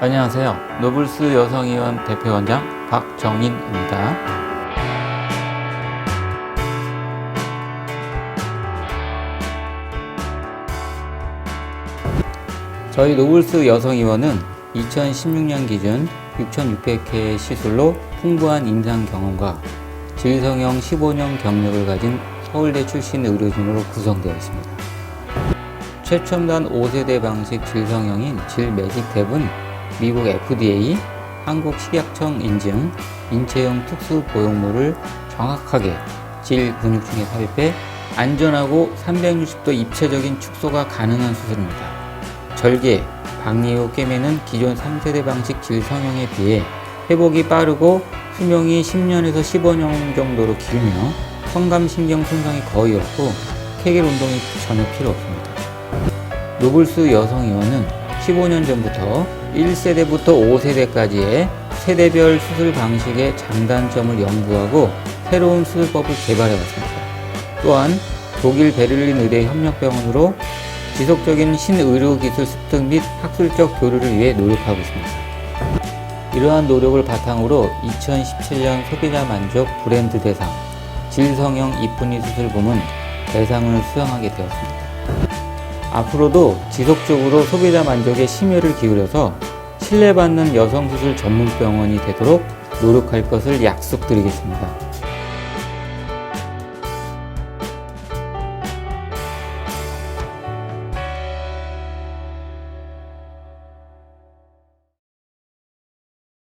안녕하세요. 노블스 여성의원 대표원장 박정인입니다. 저희 노블스 여성의원은 2016년 기준 6,600회의 시술로 풍부한 임상 경험과 질성형 15년 경력을 가진 서울대 출신 의료진으로 구성되어 있습니다. 최첨단 5세대 방식 질성형인 질매직탭은 미국 FDA, 한국 식약청 인증 인체형 특수 보형물을 정확하게 질 근육층에 삽입해 안전하고 360도 입체적인 축소가 가능한 수술입니다. 절개, 박리 후 꿰매는 기존 3세대 방식 질 성형에 비해 회복이 빠르고 수명이 10년에서 15년 정도로 길며 성감신경 손상이 거의 없고 케겔 운동이 전혀 필요 없습니다. 노블스 여성의원은 15년 전부터 1세대부터 5세대까지의 세대별 수술 방식의 장단점을 연구하고 새로운 수술법을 개발해 왔습니다. 또한 독일 베를린 의대 협력병원으로 지속적인 신의료 기술 습득 및 학술적 교류를 위해 노력하고 있습니다. 이러한 노력을 바탕으로 2017년 소비자 만족 브랜드 대상 질성형 이쁜이 수술 부문 대상을 수상하게 되었습니다. 앞으로도 지속적으로 소비자 만족에 심혈을 기울여서 신뢰받는 여성수술 전문병원이 되도록 노력할 것을 약속드리겠습니다.